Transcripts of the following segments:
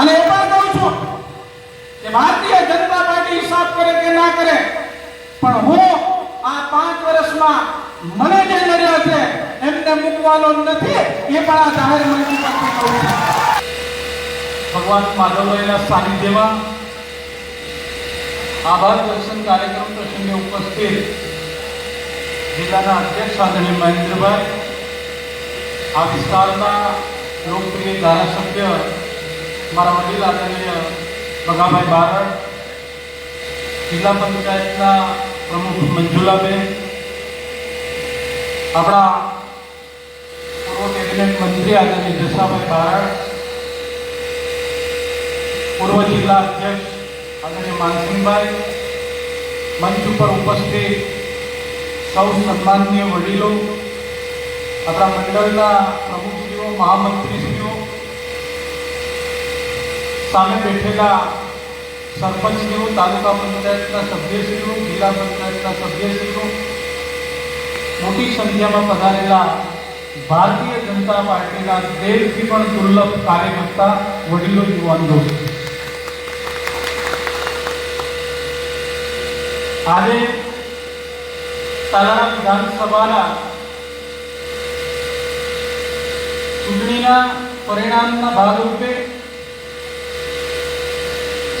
અને એ પણ કહું છું કે ભારતીય જનતા પાર્ટી હિસાબ કરે કે ના કરે, પણ હું આ પાંચ વર્ષમાં મને જે નડ્યા છે, એમને મૂકવાનો નથી, એ પણ આ જાહેર મંચ પરથી કહું છું. ભગવાન માધવભાઈના સાનિધ્યમાં આભાર દર્શન કાર્યક્રમ પ્રસંગે ઉપસ્થિત જિલ્લાના અધ્યક્ષ આદરણીય મહેન્દ્રભાઈ, આ વિસ્તારના લોકપ્રિય ધારાસભ્ય મારા વડીલ આદરણીય ભગાભાઈ બારડ, જિલ્લા પંચાયતના પ્રમુખ મંજુલાબેન, આપણા પૂર્વ કેબિનેટ મંત્રી આદરણીય જસાભાઈ બારડ, પૂર્વ જિલ્લા અધ્યક્ષ આદરણીય માનસિંહભાઈ, મંચ ઉપર ઉપસ્થિત સૌ સન્માનનીય વડીલો, આપણા મંડળના પ્રમુખશ્રીઓ, મહામંત્રીશ્રીઓ સામે બેઠેલા સરપંચશ્રીઓ તાલુકા પંચાયતના સભ્યશ્રીનું, જિલ્લા પંચાયતના સભ્યશ્રીનું મોટી સંખ્યામાં પધારેલા ભારતીય જનતા પાર્ટીના દેશથી પણ દુર્લભ કાર્યકર્તા વડીલો યુવાનો આજે તાલાળા વિધાનસભાના ચૂંટણીના પરિણામના ભાગરૂપે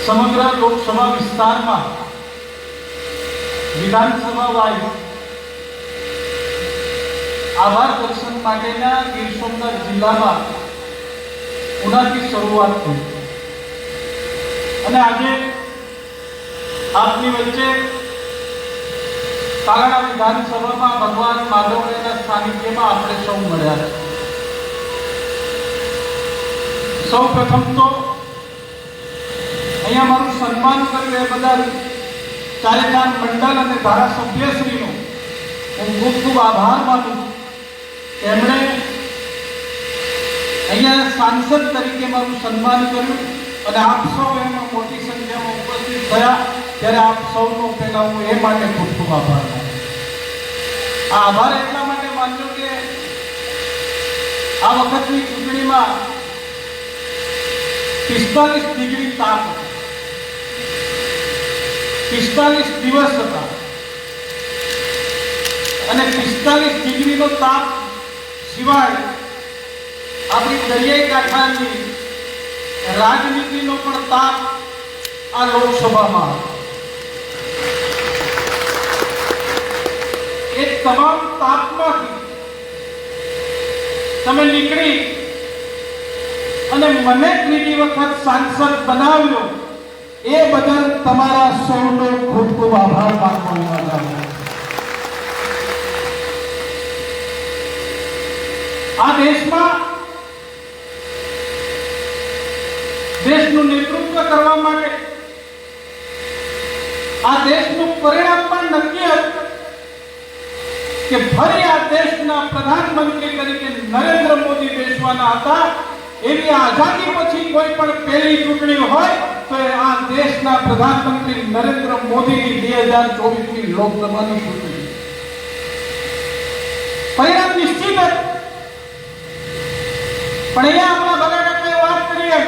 સમગ્ર લોકસભા વિસ્તારમાં વિધાનસભા વાઇઝ આભાર દર્શન માટેના ગીર સોમનાથ જિલ્લામાં ઉનાથી શરૂઆત થઈ. અને આજે આપની વચ્ચે તાલાળા વિધાનસભામાં ભગવાન માધવરાયના સાનિધ્યમાં આપણે સૌ મળ્યા. સૌ પ્રથમ તો અહીંયા મારું સન્માન કર્યું એ ચારે ચાર મંડળ અને ધારાસભ્યશ્રીનો હું ખૂબ ખૂબ આભાર માનું એમણે અહીંયા સાંસદ તરીકે મારું સન્માન કર્યું અને આપ સૌ એમાં મોટી સંખ્યામાં ઉપસ્થિત થયા ત્યારે આપ સૌનો પહેલા હું એ માટે ખૂબ ખૂબ આભાર આ આભાર એટલા માટે માનજો કે આ વખતની ચૂંટણીમાં પિસ્તાલીસ ડિગ્રી તાપ હતો. પિસ્તાલીસ દિવસ હતા. અને પિસ્તાલીસ ડિગ્રીનો તાપ સિવાય આપણી દરિયાઈ કાંઠાની રાજનીતિનો પણ તાપ આ લોકસભામાં એ તમામ તાપમાંથી તમે નીકળી અને મને ત્રીજી વખત સાંસદ બનાવ્યો. એ બદલ તમારા સૌનો ખૂબ ખૂબ આભાર માનવા માંગુ આ દેશમાં દેશનું નેતૃત્વ કરવા માટે આ દેશનું પરિણામ પણ નક્કી હતું કે ફરી આ દેશના પ્રધાનમંત્રી તરીકે નરેન્દ્ર મોદી બેસવાના હતા. એવી આઝાદી પછી કોઈ પણ પહેલી ચૂંટણી હોય તો આ દેશના પ્રધાનમંત્રી નરેન્દ્ર મોદીની બે હજાર ચોવીસની લોકસભાની ચૂંટણી. પરિણામ નિશ્ચિત જ. પણ અહીંયા આપણા બગાડાએ વાત કરીએ.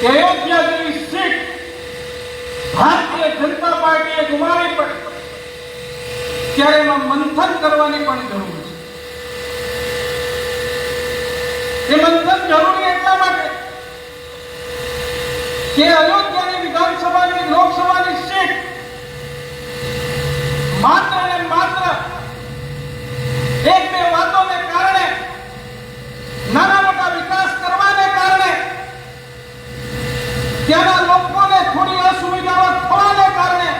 કે અયોધ્યા જેવી સીટ ભારતીય જનતા પાર્ટીએ ગુમાવી પડી. ત્યારે એમાં મંથન કરવાની પણ જરૂર છે. એ મંથન જરૂરી કે અયોધ્યાની વિધાનસભાની, લોકસભાની સીટ માત્ર ને માત્ર એક બે વાતોને કારણે, નાના મોટા વિકાસ કરવાને કારણે, ત્યાંના લોકોને થોડી અસુવિધાઓ થવાને કારણે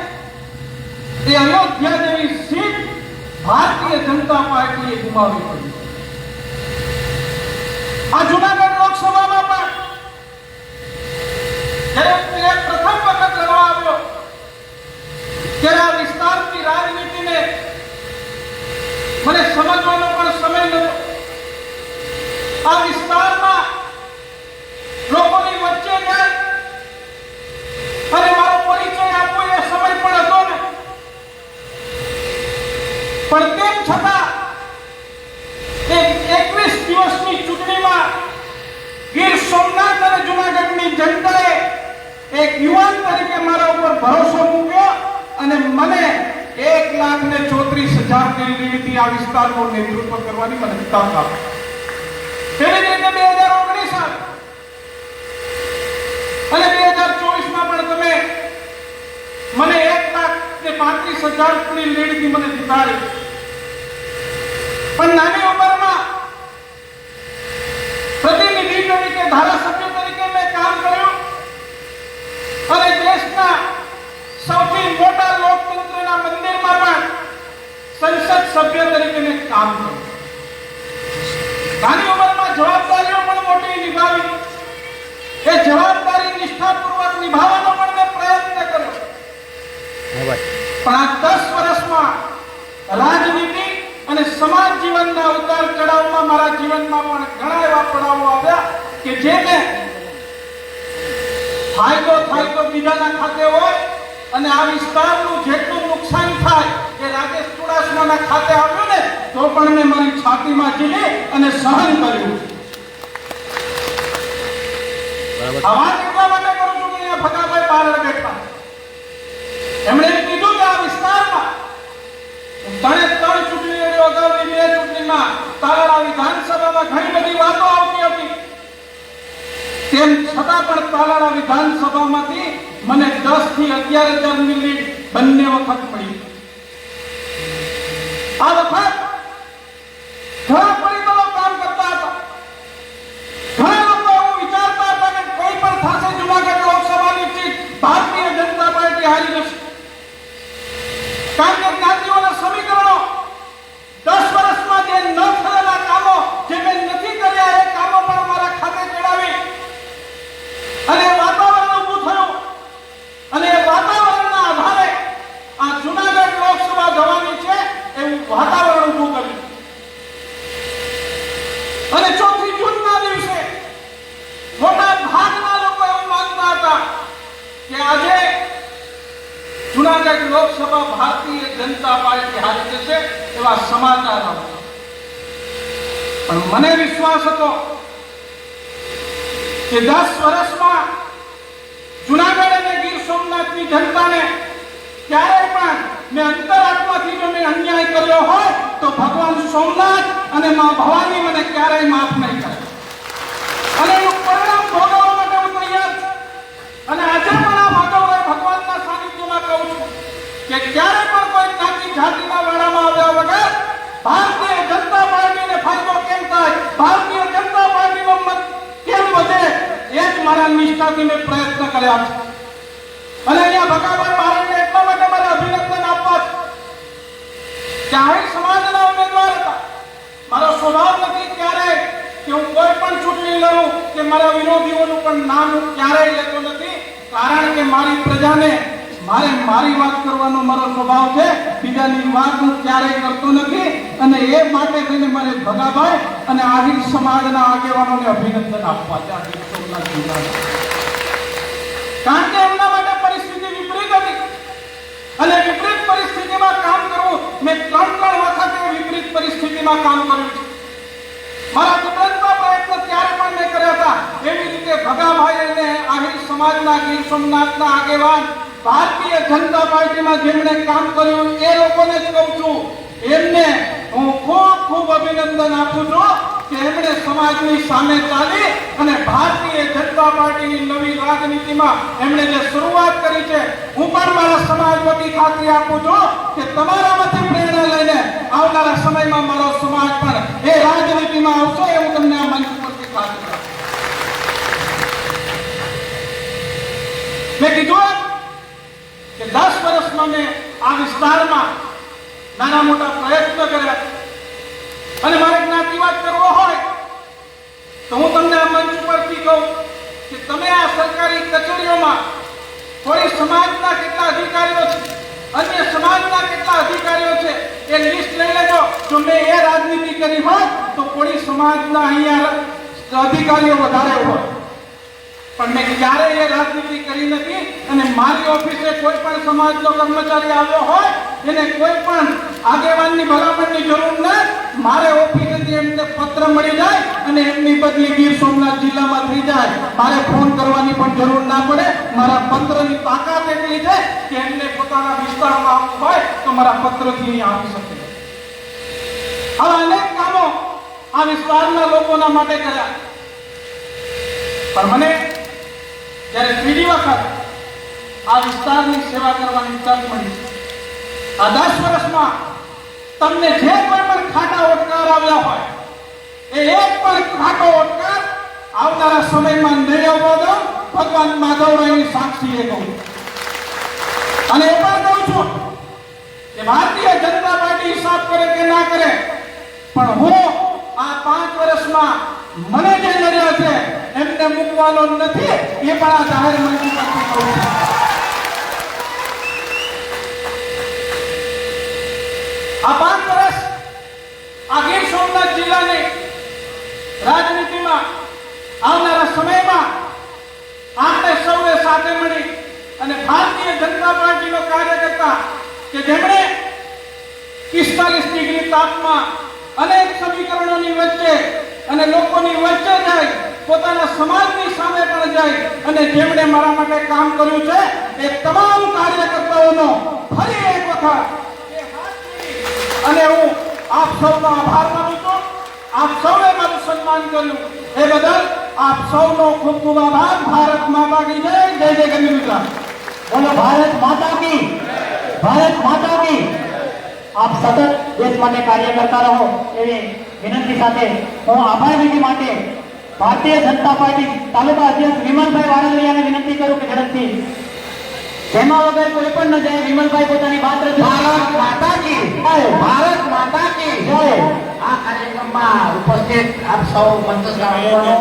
એ અયોધ્યા જેવી સીટ ભારતીય જનતા પાર્ટીએ ગુમાવી પડી આ જુનાગઢ લોકસભામાં પણ જ્યારે પ્રથમ વખત લડવા આવ્યો ત્યારે આ વિસ્તારની રાજનીતિને મને સમજવાનો પણ સમય નહોતો. આ વિસ્તારમાં લોકોની વચ્ચે જાય અને મારો પરિચય આપવો એ સમય પણ હતો પણ તેમ છતાં એક એકવીસ દિવસની ચૂંટણીમાં ગીર સોમનાથ એક યુવાન તરીકે મારા ઉપર ભરોસો મૂક્યો અને મને એક લાખ ને ચોત્રીસ હજારની નિમિત્તે આ વિસ્તારનું નેતૃત્વ કરવાની મને તક આપી. તેવી જ રીતે બે હજાર ઓગણીસ અને બે હજાર ચોવીસમાં પણ તમે મને એક લાખ ને પાંત્રીસ હજારની લીડથી મને જીતાડી પણ નાની ઉંમરમાં પ્રતિનિધિ તરીકે ધારાસભ્ય તરીકે મેં કામ કર્યું અને દેશના સૌથી મોટા લોકતંત્રના મંદિરમાં પણ સંસદ સભ્ય તરીકે મેં કામ કર્યું નાની ઉંમરમાં જવાબદારીઓ પણ મોટી નિભાવી. એ જવાબદારી નિષ્ઠાપૂર્વક નિભાવવાનો પણ મેં પ્રયત્ન કર્યો. પણ આ દસ વર્ષમાં રાજનીતિ અને સમાજ જીવનના ઉતાર ચઢાવમાં મારા જીવનમાં પણ ઘણા એવા પડાવો આવ્યા કે જેને ફાયદો થાય તો બીજાના ખાતે હોય અને આ વિસ્તારનું જેટલું નુકસાન થાય એ રાજેશ ચુડાસમાના ખાતે આવ્યું ને તો પણ મેં મારી છાતીમાં ઝીલી અને સહન કર્યું. આ વાત એટલા માટે કરું છું કે અહીંયા ભગાભાઈ બારડ બેઠા એમણે એમ કીધું કે આ વિસ્તારમાં ત્રણે ત્રણ ચૂંટણી લડ્યો અગાઉની બે ચૂંટણીમાં તાલાળા વિધાનસભામાં ઘણી બધી વાતો આવતી હતી તેમ છતાં પણ તાલાળા વિધાનસભામાંથી મને દસથી અગિયાર હજારની લીડ બંને વખત મળી આ વખત ઘણા પરિબળો કામ કરતા હતા. ઘણા લોકો એવું વિચારતા હતા કે કોઈ પણ થશે જુનાગઢ લોકસભાની સીટ ભારતીય જનતા પાર્ટી હારી જશે. કારણ કે જ્ઞાતિઓના સમીકરણો દસ વર્ષમાં જે ન થયેલા કામો જે મેં નથી કર્યા એ કામો પણ મારા ખાતે ચડાવી અને એ વાતાવરણ ઊભું થયું અને એ વાતાવરણના આધારે આ જુનાગઢ લોકસભા જવાની છે એવું વાતાવરણ ઊભું કર્યું અને ચોથી જૂનના દિવસે મોટા ભાગના લોકો એવું માનતા હતા કે આજે જુનાગઢ લોકસભા ભારતીય જનતા પાર્ટી હારી જશે એવા સમાચાર આવતા પણ મને વિશ્વાસ હતો કે દસ વર્ષમાં જુનાગઢ અને ગીર સોમનાથની જનતાને ક્યારેય પણ મેં અંતરાત્માથી જો મેં અન્યાય કર્યો હોય, તો ભગવાન સોમનાથ અને મા ભવાની મને ક્યારેય માફ નહીં કરે. અને એનું પરિણામ ભોગવવા માટે હું તૈયાર છું અને આજે પણ આ માધવરાય ભગવાનના સાનિધ્યમાં કહું છું કે ક્યારે પણ કોઈ જ્ઞાતિ જાતિના વાળામાં આવ્યા વગર ભારતીય જનતા પાર્ટીને ફાયદો કેમ થાય ભારતીય જનતા પાર્ટીનો મત કેમ વધે એ જ મારા મેં પ્રયત્ન કર્યા છે. અને અહીંયા ભગાભાઈ મહારાજને એટલા માટે મારે અભિનંદન આપવા છે કે આહિર સમાજના ઉમેદવાર હતા. મારો સ્વભાવ નથી ક્યારેય કે હું કોઈ પણ ચૂંટણી લડું કે મારા વિરોધીઓનું પણ નામ હું ક્યારેય લેતો નથી. કારણ કે મારી પ્રજાને મારે મારી વાત કરવાનો મારો સ્વભાવ છે. બીજાની વાત હું ક્યારેય કરતો નથી. અને એ માટે થઈને મારે ભગાભાઈ અને આહિર સમાજના આગેવાનોને અભિનંદન આપવા છે. કારણ કે એમના માટે પરિસ્થિતિ વિપરીત હતી. અને વિપરીત પરિસ્થિતિમાં કામ કરવું, મેં ત્રણ ત્રણ વખત વિપરીત પરિસ્થિતિમાં કામ કર્યું છે. મારા કુદરતના પ્રયત્ન ત્યારે પણ મેં કર્યા હતા. એવી રીતે ભગાભાઈ અને આહિર સમાજના ગીર સોમનાથના આગેવાન, ભારતીય જનતા પાર્ટીમાં જેમણે કામ કર્યું, એ લોકોને જ કહું છું, એમને હું ખૂબ ખૂબ અભિનંદન આપું છું. એમણે સમાજની સામે ચાલી અને ભારતીય જનતા પાર્ટીની નવી રાજનીતિમાં એમણે જે શરૂઆત કરી છે, હું પણ મારા સમાજ ખાતરી આપું છું કે તમારામાંથી પ્રેરણા લઈને આવનારા સમયમાં મારો સમાજ પણ એ રાજનીતિમાં આવશે એવું તમને આ મંચ પરથી ખાતરી મેં કીધું કે દસ વર્ષમાં મેં આ વિસ્તારમાં નાના મોટા પ્રયત્ન કર્યા. અને મારે જ્ઞાતિવાદ કરવો હોય, તો હું તમને આ મંચ ઉપરથી કહું કે તમે આ સરકારી કચેરીઓમાં કોઈ સમાજના કેટલા અધિકારીઓ છે, અન્ય સમાજના કેટલા અધિકારીઓ છે, એ લિસ્ટ લઈ લેજો. જો મેં એ રાજનીતિ કરી હોય, તો કોઈ સમાજના અહીંયા અધિકારીઓ વધારે હોય. પણ મેં ક્યારેય રાજનીતિ કરી નથી અને મારી ઓફિસે કોઈ પણ સમાજનો કર્મચારી આવ્યો હોય, એને કોઈ પણ આગેવાનની ભલામણની જરૂર ન, મારે ઓફિસેથી એમને પત્ર મળી જાય અને એમની બદલી ગીર સોમનાથ જિલ્લામાં થઈ જાય. મારે ફોન કરવાની પણ જરૂર ના પડે. મારા પત્રની તાકાત એટલી છે કે એમને પોતાના વિસ્તારમાં આવવું હોય તો મારા પત્રથી આવી શકે. આવા અનેક કામો આ વિસ્તારના લોકોના માટે કર્યા. પણ મને જ્યારે ત્રીજી વખત આ વિસ્તારની સેવા કરવાની તક મળી આ દસ વર્ષમાં તમને જે કોઈ પણ ખાટા ઓટકાર આવ્યા હોય, એ એક પણ ખાટો ઓટકાર આવનારા સમયમાં નહીં આવવા દઉં ભગવાન માધવરાયની સાક્ષીએ કહું. અને એ પણ કહું છું કે ભારતીય જનતા પાર્ટી હિસાબ કરે કે ના કરે, પણ હું આ પાંચ વર્ષમાં મને જે નડ્યા છે, એમને મૂકવાનો નથી, એ પણ આ જાહેર મંચ પરથી કહું આ પાંચ વર્ષ આ ગીર સોમનાથ જિલ્લાની રાજનીતિમાં આવનારા સમયમાં આપણે સૌએ સાથે મળી અને ભારતીય જનતા પાર્ટીનો કાર્યકર્તા કે જેમણે પિસ્તાલીસ ડિગ્રી તાપમાં અનેક સમીકરણોની વચ્ચે અને લોકોની વચ્ચે જાય પોતાના સમાજની સામે પણ જાય અને જેમણે મારા માટે કામ કર્યું છે, એ તમામ કાર્યકર્તાઓનો ફરી એક વખત અને હું આપ સૌનો આભાર માનું છું. આપ સૌએ મારું સન્માન કર્યું. એ બદલ આપ સૌનો ખૂબ ખૂબ આભાર. ભારત માતા કી જય જય જય ગંગા બોલો, ભારત માતા કી. ભારત માતા કી. આપ સતત દેશ માટે કાર્ય કરતા રહો એવી વિનંતી સાથે હું આભાર વિધિ માટે ભારતીય જનતા પાર્ટી તાલુકા અધ્યક્ષ વિમલભાઈ વારલિયાને વિનંતી કરું કે ઝડપથી જેમાં વગર કોઈ પણ ન જાય વિમલભાઈ પોતાની વાત રજૂ ભારત માતા કી. ભારત માતા કી. જય. આ કાર્યક્રમમાં ઉપસ્થિત આપ સૌ આગેવાનો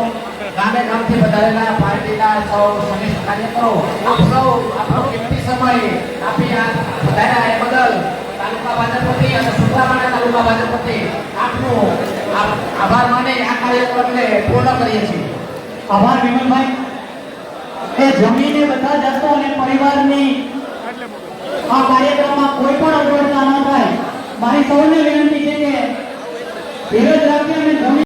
ગામે ગામથી પધારેલા પાર્ટીના સૌ સનિષ્ઠ કાર્યકરો આપ સૌ તાલુકા ભાજપ આપનો આભાર માને આ કાર્યક્રમને પૂર્ણ કરીએ છીએ આભાર વિમલભાઈ. એ જમીન બધા જતો અને પરિવારની આ કાર્યક્રમમાં કોઈ પણ અગવડતા ના થાય. મારી સૌને વિનંતી છે કે ધીરજ રાખી અને જમીન